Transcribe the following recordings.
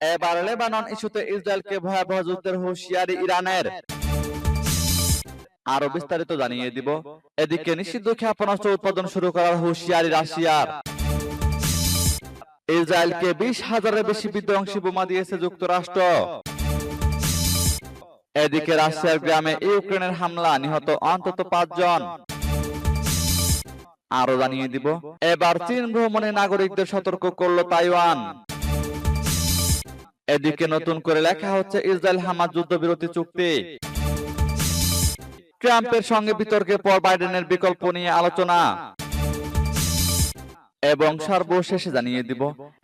এবার লেবানন ইস্যুতে ইসরায়েলকে ভয়াবহ যুদ্ধের হুঁশিয়ারি ইরানের। আরও বিস্তারিত জানিয়ে দিব। এদিকে নিষিদ্ধ ক্ষেপণাস্ত্র উৎপাদন শুরু করার হুঁশিয়ারি রাশিয়ার। ইসরায়েলকে বিশ হাজারের বেশি বিধ্বংসী বোমা দিয়েছে যুক্তরাষ্ট্র। এদিকে রাশিয়ার গ্রামে ইউক্রেনের হামলা, নিহত অন্তত পাঁচজন। আরও জানিয়ে দিব। এবার চীন ভ্রমণে নাগরিকদের সতর্ক করল তাইওয়ান। এদিকে নতুন করে লেখা হচ্ছে ইসরায়েল হামাস যুদ্ধবিরতি চুক্তি। ট্রাম্পের সঙ্গে বিতর্কের পর বাইডেনের বিকল্প নিয়ে আলোচনা। এবং সর্বশেষে জানিয়ে দিব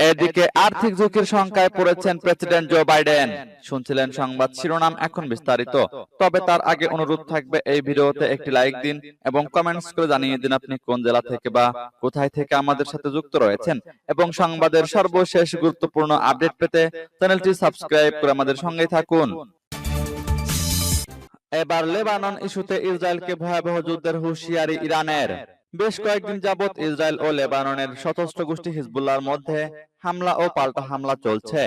এদিকে আর্থিক ঝুঁকির সংখ্যায় পড়েছেন প্রেসিডেন্ট জো বাইডেন। শুনছিলেন সংবাদ শিরোনাম এখন বিস্তারিত। তবে তার আগে অনুরোধ থাকবে এই ভিডিওতে একটি লাইক দিন এবং কমেন্টস করে জানিয়ে দিন আপনি কোন জেলা থেকে বা কোথায় থেকে আমাদের সাথে যুক্ত রয়েছেন এবং সংবাদের সর্বশেষ গুরুত্বপূর্ণ আপডেট পেতে চ্যানেলটি সাবস্ক্রাইব করে আমাদের সঙ্গেই থাকুন। এবার লেবানন ইস্যুতে ইসরায়েলকে ভয়াবহ যুদ্ধের হুঁশিয়ারি ইরানের বেশ কয়েকদিন যাবৎ ইসরায়েল ও লেবাননের সশস্ত্র গোষ্ঠী হিজবুল্লাহর মধ্যে হামলা ও পাল্টা হামলা চলছে।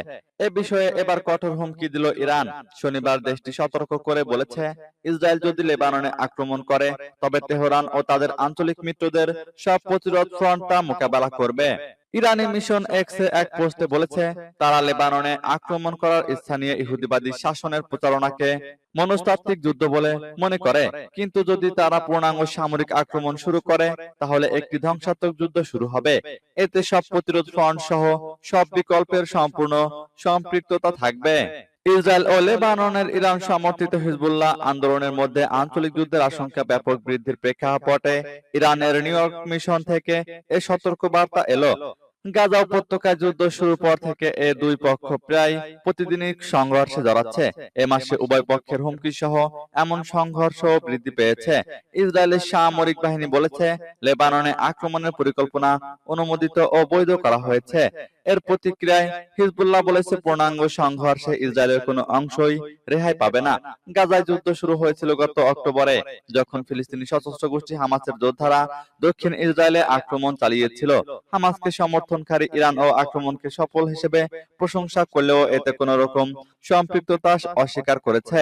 এ বিষয়ে এবার কঠোর হুমকি দিল ইরান। শনিবার দেশটি সতর্ক করে বলেছে, ইসরায়েল যদি লেবাননে আক্রমণ করে, তবে তেহরান ও তাদের আঞ্চলিক মিত্রদের সব প্রতিরোধ ফ্রন্টটা মোকাবেলা করবে। ইরানি মিশন এক্স এক পোস্টে বলেছে তারা লেবাননে আক্রমণ করার স্থানীয় ইহুদিবাদী শাসনের প্রচারণাকে মনস্তাত্ত্বিক যুদ্ধ বলে মনে করে। কিন্তু যদি তারা পূর্ণাঙ্গ সামরিক আক্রমণ শুরু করে তাহলে একটি ধ্বংসাত্মক যুদ্ধ শুরু হবে। এতে সব প্রতিরোধ ফ্রন্ট সহ সব বিকল্পের সম্পূর্ণ সম্পৃক্ততা থাকবে। ইসরায়েল ও লেবাননের ইরান সমর্থিত হিজবুল্লাহ আন্দোলনের মধ্যে আঞ্চলিক যুদ্ধের আশঙ্কা ব্যাপক বৃদ্ধির প্রেক্ষাপটে ইরানের নিউ ইয়র্ক মিশন থেকে এ সতর্ক বার্তা এলো। গাজা উপত্যকায় যুদ্ধ শুরুর পর থেকে এ দুই পক্ষ প্রায় প্রতিদিনই সংঘর্ষে জড়াচ্ছে। এ মাসে উভয় পক্ষের হুমকি সহ এমন সংঘর্ষ বৃদ্ধি পেয়েছে। ইসরায়েলের সামরিক বাহিনী বলেছে, লেবাননে আক্রমণের পরিকল্পনা অনুমোদিত ও বৈধ করা হয়েছে। এর প্রতিক্রিয়ায় হিজবুল্লাহ বলেছে, পূর্ণাঙ্গ সংঘর্ষে ইসরায়েলের কোনো অংশই রেহাই পাবে না। গাজায় যুদ্ধ শুরু হয়েছিল গত অক্টোবরে, যখন ফিলিস্তিনি সশস্ত্র গোষ্ঠী হামাসের যোদ্ধারা দক্ষিণ ইসরায়েলে আক্রমণ চালিয়েছিল। হামাসকে সমর্থনকারী ইরান ও আক্রমণকে সফল হিসেবে প্রশংসা করলেও এতে কোনো রকম সম্পৃক্ততা অস্বীকার করেছে।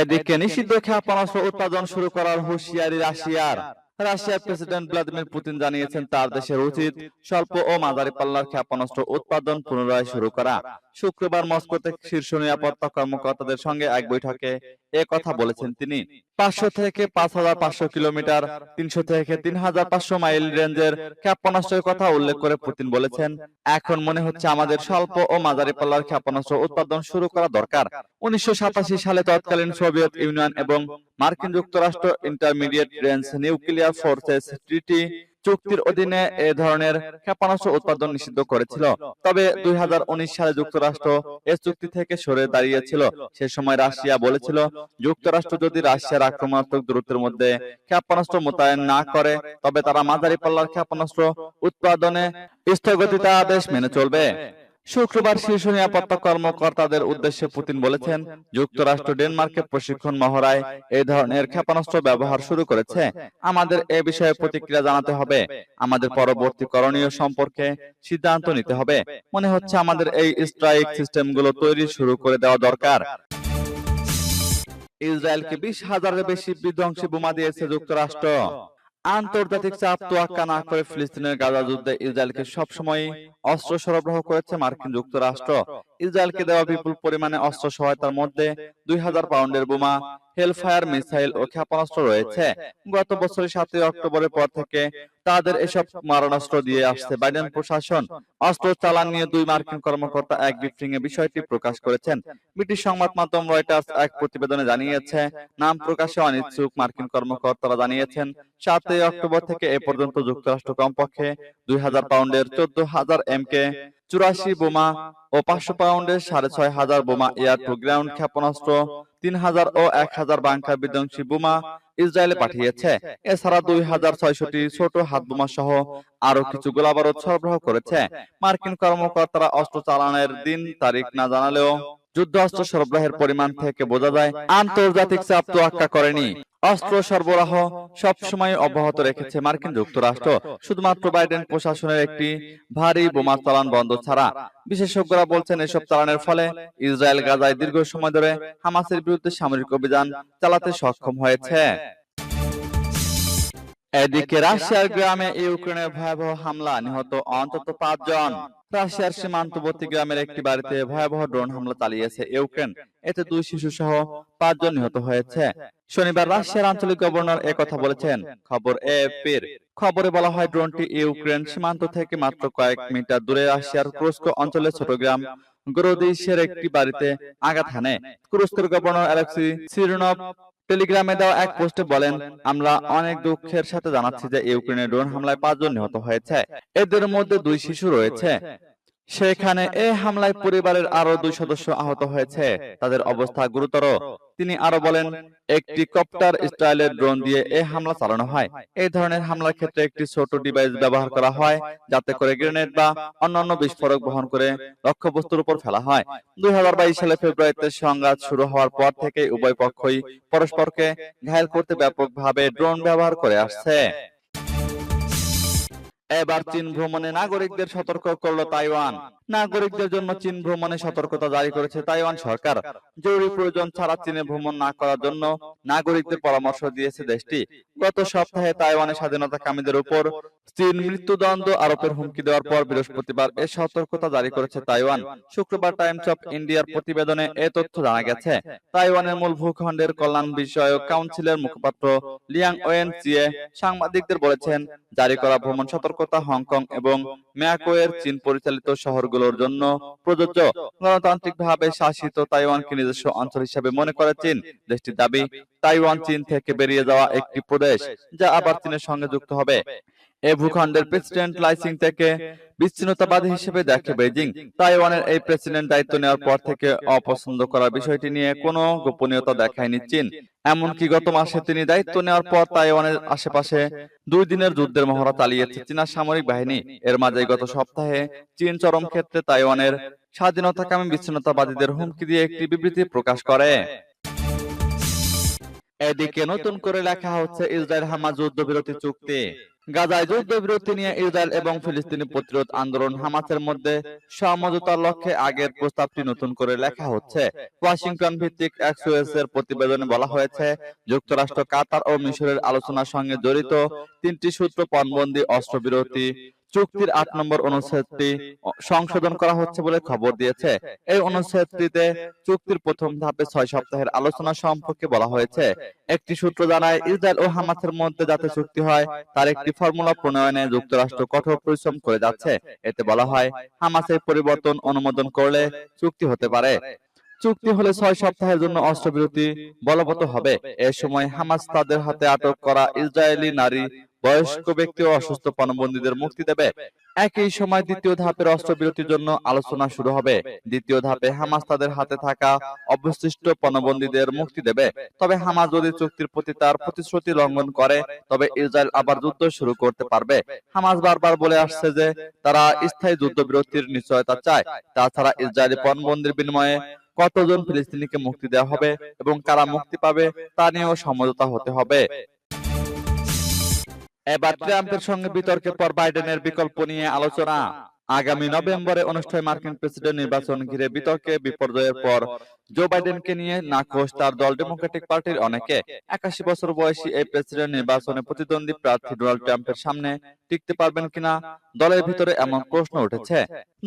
এদিকে নিষিদ্ধ ক্ষেপণাস্ত্র উৎপাদন শুরু করার হুঁশিয়ারি রাশিয়ার। রাশিয়ার প্রেসিডেন্ট ভ্লাদিমির পুতিন জানিয়েছেন তার দেশের উচিত স্বল্প ও মাঝারি পাল্লার ক্ষেপণাস্ত্র উৎপাদন পুনরায় শুরু করা। শুক্রবার মস্কোতে শীর্ষ নিরাপত্তা কর্মকর্তাদের সঙ্গে এক বৈঠকে এ কথা বলেছেন তিনি। পাঁচশো থেকে পাঁচ হাজার পাঁচশো কিলোমিটার, তিনশো থেকে তিন হাজার পাঁচশো মাইল রেঞ্জের ক্ষেপণাস্ত্রের কথা উল্লেখ করে পুতিন বলেছেন, এখন মনে হচ্ছে আমাদের স্বল্প ও মাঝারি পাল্লার ক্ষেপণাস্ত্র উৎপাদন শুরু করা দরকার। উনিশশো সাতাশি সালে তৎকালীন সোভিয়েত ইউনিয়ন এবং মার্কিন যুক্তরাষ্ট্র intermediate range nuclear forces treaty চুক্তির অধীনে এ ধরনের ক্ষেপণাস্ত্র উৎপাদন নিষিদ্ধ করেছিল। তবে দুই সালে যুক্তরাষ্ট্র এ চুক্তি থেকে সরে দাঁড়িয়েছিল। সে সময় রাশিয়া বলেছিল যুক্তরাষ্ট্র যদি রাশিয়ার আক্রমণাত্মক দূরত্বের মধ্যে ক্ষেপণাস্ত্র মোতায়েন না করে তবে তারা মাঝারি পাল্লার ক্ষেপণাস্ত্র উৎপাদনে স্থগিতাদেশ মেনে চলবে। শুক্রবার শীর্ষ নিরাপত্তা কর্মকর্তাদের উদ্দেশ্যে পুতিন বলেছেন যুক্তরাষ্ট্র ডেনমার্কের প্রশিক্ষণ মহড়ায় এই ধরনের ক্ষেপণাস্ত্র ব্যবহার শুরু করেছে। আমাদের এ বিষয়ে প্রতিক্রিয়া জানাতে হবে। আমাদের পরবর্তী করণীয় সম্পর্কে সিদ্ধান্ত নিতে হবে। মনে হচ্ছে আমাদের এই স্ট্রাইক সিস্টেমগুলো তৈরি শুরু করে দেওয়া দরকার। ইসরায়েলকে বিশ হাজারের বেশি বিধ্বংসী বোমা দিয়েছে যুক্তরাষ্ট্র। আন্তর্জাতিক চাপ তোয়াক্কা না করে ফিলিস্তিনের গাজা যুদ্ধে ইসরায়েলকে সবসময় অস্ত্র সরবরাহ করেছে মার্কিন যুক্তরাষ্ট্র। ইসরায়েলকে দেওয়া বিপুল পরিমাণে অস্ত্র সহায়তার মধ্যে দুই হাজার পাউন্ডের বোমা হেলফায়ার মিসাইল ও ক্ষেপণাস্ত্র রয়েছে। গত বছরের সাতই অক্টোবরের পর থেকে তাদের এসব মারণাস্ত্র দিয়ে আসছে বাইডেন প্রশাসন। অস্ত্র চালান নিয়ে দুই মার্কিন কর্মকর্তা এক ব্রিফিং এ বিষয়টি প্রকাশ করেছেন। ব্রিটিশ সংবাদ মাধ্যম রয়টার্স এক প্রতিবেদনে জানিয়েছে নাম প্রকাশে অনিচ্ছুক মার্কিন কর্মকর্তারা জানিয়েছেন সাতই অক্টোবর থেকে এ পর্যন্ত যুক্তরাষ্ট্র কমপক্ষে দুই হাজার পাউন্ডের চোদ্দ হাজার এম কে চুরাশি বোমা ও পাঁচশো পাউন্ডের সাড়ে ছয় হাজার বোমা এয়ার টু গ্রাউন্ড ক্ষেপণাস্ত্র তিন হাজার ও এক হাজার বাংকার বিধ্বংসী বোমা ইসরায়েলে পাঠিয়েছে। এছাড়া দুই হাজার ছয়শটি ছোট হাত বোমা সহ আরও কিছু গোলাবারুদ সরবরাহ করেছে। মার্কিন কর্মকর্তারা অস্ত্র চালানের দিন তারিখ না জানালেও যুদ্ধ অস্ত্র সরবরাহের পরিমাণ থেকে বোঝা যায় আন্তর্জাতিক চাপ তো তোয়াক্কা করেনি। অস্ত্র সরবরাহ সবসময় অব্যাহত রেখেছে মার্কিন যুক্তরাষ্ট্র। শুধুমাত্র বাইডেন প্রশাসনের একটি ভারী বোমা চালান বন্ধ ছাড়া। বিশেষজ্ঞরা বলছেন এসব চালানের ফলে ইসরায়েল গাজায় দীর্ঘ সময় ধরে হামাসের বিরুদ্ধে সামরিক অভিযান চালাতে সক্ষম হয়েছে। এদিকে রাশিয়ার গ্রামে ইউক্রেনের ভয়াবহ হামলা নিহত অন্তত পাঁচজন। রাশিয়ার সীমান্তবর্তী গ্রামের একটি বাড়িতে ভয়াবহ ড্রোন হামলা চালিয়েছে ইউক্রেন। এতে দুই শিশু সহ পাঁচজন নিহত হয়েছে। শনিবার রাশিয়ার আঞ্চলিক গভর্নর কথা বলেছেন। খবর এএফপির। খবরে বলা হয় ড্রোনটি ইউক্রেন সীমান্ত থেকে মাত্র কয়েক মিটার দূরে রাশিয়ার ক্রুস্ক অঞ্চলের ছোট গ্রাম গ্রোদিসের একটি বাড়িতে আঘাত হানে। ক্রুস্কের গভর্নর অ্যালেক্সি সিরনভ টেলিগ্রামে দেওয়া এক পোস্টে বলেন আমরা অনেক দুঃখের সাথে জানাচ্ছি যে ইউক্রেনের ড্রোন হামলায় পাঁচজন নিহত হয়েছে। এদের মধ্যে দুই শিশু রয়েছে। সেখানে এই হামলায় পরিবারের আরও দুই সদস্য আহত হয়েছে। তাদের অবস্থা গুরুতর। তিনি আরও বলেন একটি কপ্টার স্টাইলের ড্রোন দিয়ে এই হামলা চালানো হয়। এই ধরনের হামলার ক্ষেত্রে একটি ছোট ডিভাইস ব্যবহার করা হয় যাতে করে গ্রেনেড বা অন্যান্য বিস্ফোরক বহন করে লক্ষ্যবস্তুর উপর ফেলা হয়। দুই হাজার বাইশ সালে ফেব্রুয়ারিতে সংঘাত শুরু হওয়ার পর থেকে উভয় পক্ষই পরস্পরকে ঘায়েল করতে ব্যাপকভাবে ড্রোন ব্যবহার করে আসছে। এবার চীন ভ্রমণে নাগরিকদের সতর্ক করল তাইওয়ান। নাগরিকদের জন্য চীন ভ্রমণে সতর্কতা জারি করেছে তাইওয়ান সরকার। জরুরি প্রয়োজন ছাড়া চীনে ভ্রমণ না করার জন্য নাগরিকদের পরামর্শ দিয়েছে দেশটি। গত সপ্তাহে তাইওয়ানের স্বাধীনতাকামীদের উপর চীন মৃত্যুদণ্ড আরোপের হুমকি দেওয়ার পর বৃহস্পতিবার এ সতর্কতা জারি করেছে তাইওয়ান। শুক্রবার টাইমস অফ ইন্ডিয়ার প্রতিবেদনে এ তথ্য জানা গেছে। তাইওয়ানের মূল ভূখণ্ডের কল্যাণ বিষয়ক কাউন্সিলের মুখপাত্র লিয়াং ওয়েন চিয়ে সাংবাদিকদের বলেছেন, জারি করা ভ্রমণ সতর্কতা হংকং এবং ম্যাকোয়ের চীন পরিচালিত শহরগুলোর জন্য প্রযোজ্য গণতান্ত্রিকভাবে শাসিত তাইওয়ানকে নিজস্ব অঞ্চল হিসেবে মনে করে চীন। দেশটির দাবি, তাইওয়ান চীন থেকে বেরিয়ে যাওয়া একটি প্রদেশ, যা আবার চীনের সঙ্গে যুক্ত হবে। এ ভূখণ্ডের প্রেসিডেন্ট লাইসিং থেকে বিচ্ছিন্নতাবাদী হিসেবে দেখে বেজিং তাইওয়ানের এই প্রেসিডেন্ট দায়িত্ব নেওয়ার পর থেকে অপছন্দ করার বিষয়টি নিয়ে কোনো গোপনীয়তা দেখায়নি চীন। এমনকি গত মাসে তিনি দায়িত্ব নেওয়ার পর তাইওয়ানের আশেপাশে দুই দিনের যুদ্ধের মহড়া চালিয়েছে চীনা সামরিক বাহিনী। এর মাঝে গত সপ্তাহে চীন চরম ক্ষেত্রে তাইওয়ানের স্বাধীনতাকামী বিচ্ছিন্নতাবাদীদের হুমকি দিয়ে একটি বিবৃতি প্রকাশ করে। এদিকে নতুন করে লেখা হচ্ছে ইসরায়েল হামাজ যুদ্ধবিরতি চুক্তি। গাজায় যুদ্ধবিরতি নিয়ে ইসরায়েল এবং ফিলিস্তিনি প্রতিরোধ আন্দোলন হামাসের মধ্যে সমঝোতার লক্ষ্যে আগের প্রস্তাবটি নতুন করে লেখা হচ্ছে। ওয়াশিংটন ভিত্তিক এক্সওএস এর প্রতিবেদনে বলা হয়েছে যুক্তরাষ্ট্র কাতার ও মিশরের আলোচনার সঙ্গে জড়িত তিনটি সূত্র পণবন্দি অস্ত্রবিরতি চুক্তির আট নম্বর অনুচ্ছেদটি সংশোধন করা হচ্ছে বলে খবর দিয়েছে। এই অনুচ্ছেদটিতে চুক্তির প্রথম ধাপে ছয় সপ্তাহের আলোচনা সম্পর্কে বলা হয়েছে। একটি সূত্র জানায় ইসরায়েল ও হামাসের মধ্যে যাতে চুক্তি হয় তার একটি ফর্মুলা প্রণয়নে যুক্তরাষ্ট্র কঠোর পরিশ্রম করে যাচ্ছে। এতে বলা হয় হামাসের পরিবর্তন অনুমোদন করলে চুক্তি হতে পারে। চুক্তি হলে ছয় সপ্তাহের জন্য অস্ত্রবিরতি বলবৎ হবে। এ সময় হামাস তাদের হাতে আটক করা ইসরায়েলি নারী বয়স্ক ব্যক্তি ও অসুস্থ পণবন্দীদের মুক্তি দেবে। একই সময় দ্বিতীয় ধাপের অস্ত্রবিরতির জন্য আলোচনা শুরু হবে। দ্বিতীয় ধাপে হামাস তাদের হাতে থাকা অবশিষ্ট পণবন্দীদের মুক্তি দেবে। তবে হামাস যদি চুক্তির প্রতি তার প্রতিশ্রুতি লঙ্ঘন করে তবে ইসরায়েল আবার যুদ্ধ শুরু করতে পারবে। হামাস বারবার বলে আসছে যে তারা স্থায়ী যুদ্ধবিরতির নিশ্চয়তা চায়। তাছাড়া ইসরায়েলি পণবন্দির বিনিময়ে কতজন ফিলিস্তিনিকে মুক্তি দেওয়া হবে এবং কারা মুক্তি পাবে তা নিয়েও সমঝোতা হতে হবে এবার ট্রাম্পের সঙ্গে বিতর্কের পর বাইডেনের বিকল্প নিয়ে আলোচনা। আগামী নভেম্বরে অনুষ্ঠেয় মার্কিন প্রেসিডেন্ট নির্বাচন ঘিরে বিতর্কে বিপর্যয়ের পর জো বাইডেনকে নিয়ে নাখোশ তার দল ডেমোক্রেটিক পার্টির অনেকে। একাশি বছর বয়সী এই প্রেসিডেন্ট নির্বাচনে প্রতিদ্বন্দ্বী প্রার্থী ডোনাল্ড ট্রাম্পের সামনে টিকতে পারবেন কিনা দলের ভিতরে এমন প্রশ্ন উঠেছে।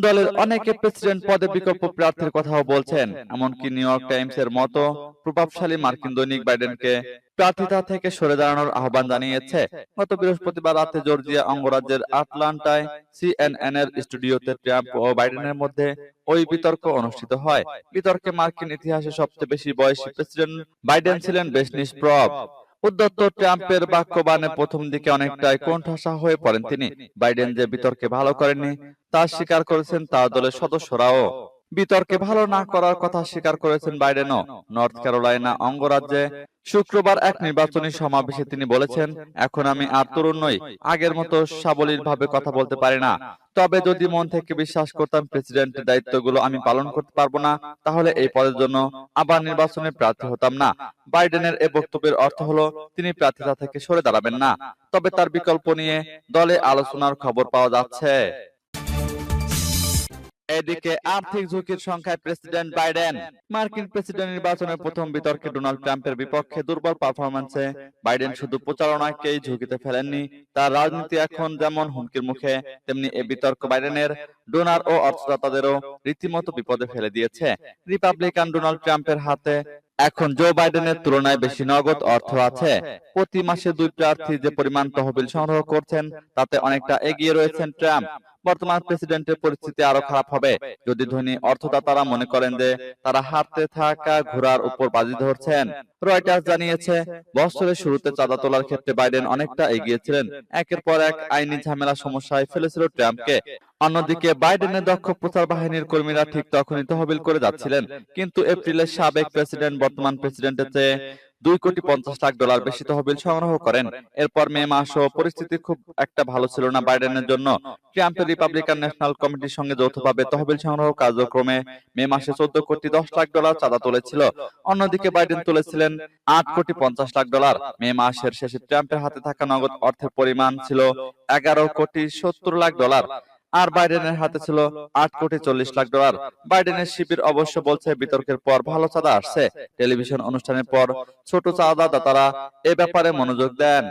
দলের অনেকে প্রেসিডেন্ট পদে বিকল্প প্রার্থীর কথাও বলছেন। এমনকি নিউ ইয়র্ক টাইমস এর মতো প্রভাবশালী মার্কিন দৈনিক বাইডেনকে প্রার্থিতা থেকে সরে দাঁড়ানোর আহ্বান জানিয়েছে, গত বৃহস্পতিবার রাতে জর্জিয়া অঙ্গরাজ্যের আটলান্টায় সিএনএন এর স্টুডিওতে ট্রাম্প ও বাইডেনের মধ্যে ওই বিতর্ক অনুষ্ঠিত হয়। বিতর্কে মার্কিন ইতিহাসে সবচেয়ে বেশি বয়সী প্রেসিডেন্ট বাইডেন ছিলেন বেশ নিষ্প্রভ। উদ্যত্ত ট্রাম্পের বাক্যবাণে প্রথম দিকে অনেকটাই কোণঠাসা হয়ে পড়েন তিনি। বাইডেন যে বিতর্কে ভালো করেননি, তা স্বীকার করেছেন তার দলের সদস্যরাও। বিতর্কে ভালো না করার কথা স্বীকার করেছেন বাইডেনও। নর্থ ক্যারোলাইনা অঙ্গরাজ্যে শুক্রবার এক নির্বাচনী সমাবেশে তিনি বলেছেন, এখন আমি আর তরুণ নই, আগের মতো সাবলীল ভাবে কথা বলতে পারি না। তবে যদি মন থেকে বিশ্বাস করতাম প্রেসিডেন্টের দায়িত্বগুলো আমি পালন করতে পারব না, তাহলে এই পদের জন্য আবার নির্বাচনে প্রার্থী হতাম না। বাইডেনের এ বক্তব্যের অর্থ হলো, তিনি প্রার্থিতা থেকে সরে দাঁড়াবেন না। তবে তার বিকল্প নিয়ে দলে আলোচনার খবর পাওয়া যাচ্ছে। এদিকে আর্থিক ঝুঁকির সংখ্যায় প্রেসিডেন্ট বাইডেন। মার্কিন প্রেসিডেন্ট নির্বাচনের প্রথম বিতর্কে ডোনাল্ড ট্রাম্পের বিপক্ষে দুর্বল পারফরম্যান্সে বাইডেন শুধু প্রচারণাকেই ঝুঁকিতে ফেলেননি। তার রাজনীতি এখন যেমন হুমকির মুখে তেমনি এ বিতর্ক বাইডেনের ডোনার ও অর্থদাতাদেরও রীতিমতো বিপদে ফেলে দিয়েছে। রিপাবলিকান ডোনাল্ড ট্রাম্পের হাতে এখন জো বাইডেনের তুলনায় বেশি নগদ অর্থ আছে। প্রতি মাসে দুই প্রার্থী যে পরিমাণ তহবিল সংগ্রহ করছেন তাতে অনেকটা এগিয়ে রয়েছেন ট্রাম্প বর্তমান প্রেসিডেন্টের পরিস্থিতি আরও খারাপ হবে। যদি ধনী অর্থদাতারা মনে করেন যে তারা হাতে থাকা ঘোড়ার উপর বাজি ধরছেন। রয়টার্স জানিয়েছে বছরের শুরুতে চাঁদা তোলার ক্ষেত্রে বাইডেন অনেকটা এগিয়েছিলেন একের পর এক আইনি ঝামেলা সমস্যায় ফেলেছিল ট্রাম্পকে অন্যদিকে বাইডেনের দক্ষ প্রচার বাহিনীর কর্মীরা ঠিক তখনই তহবিল করে যাচ্ছিলেন। কিন্তু এপ্রিলের সাবেক প্রেসিডেন্ট বর্তমান প্রেসিডেন্টের চেয়ে দুই কোটি পঞ্চাশ লাখ ডলার বেশি তহবিল সংগ্রহ করেন। এরপর মে মাসও পরিস্থিতি খুব একটা ভালো ছিল না বাইডেনের জন্য। ট্রাম্পের রিপাবলিকান ন্যাশনাল কমিটির সঙ্গে যৌথভাবে তহবিল সংগ্রহ কার্যক্রমে মে মাসে চোদ্দ কোটি দশ লাখ ডলার চাঁদা তুলেছিল। অন্যদিকে বাইডেন তুলেছিলেন আট কোটি পঞ্চাশ লাখ ডলার। মে মাসের শেষে ট্রাম্পের হাতে থাকা নগদ অর্থের পরিমাণ ছিল এগারো কোটি সত্তর লাখ ডলার। আর বাইডেনের হাতে ছিল আট কোটি চল্লিশ লাখ ডলার। বাইডেনের শিবির অবশ্য বলছে বিতর্কের পর ভালো চাঁদা আসছে। টেলিভিশন অনুষ্ঠানের পর ছোট চাঁদা দাতারা এ ব্যাপারে মনোযোগ দেন।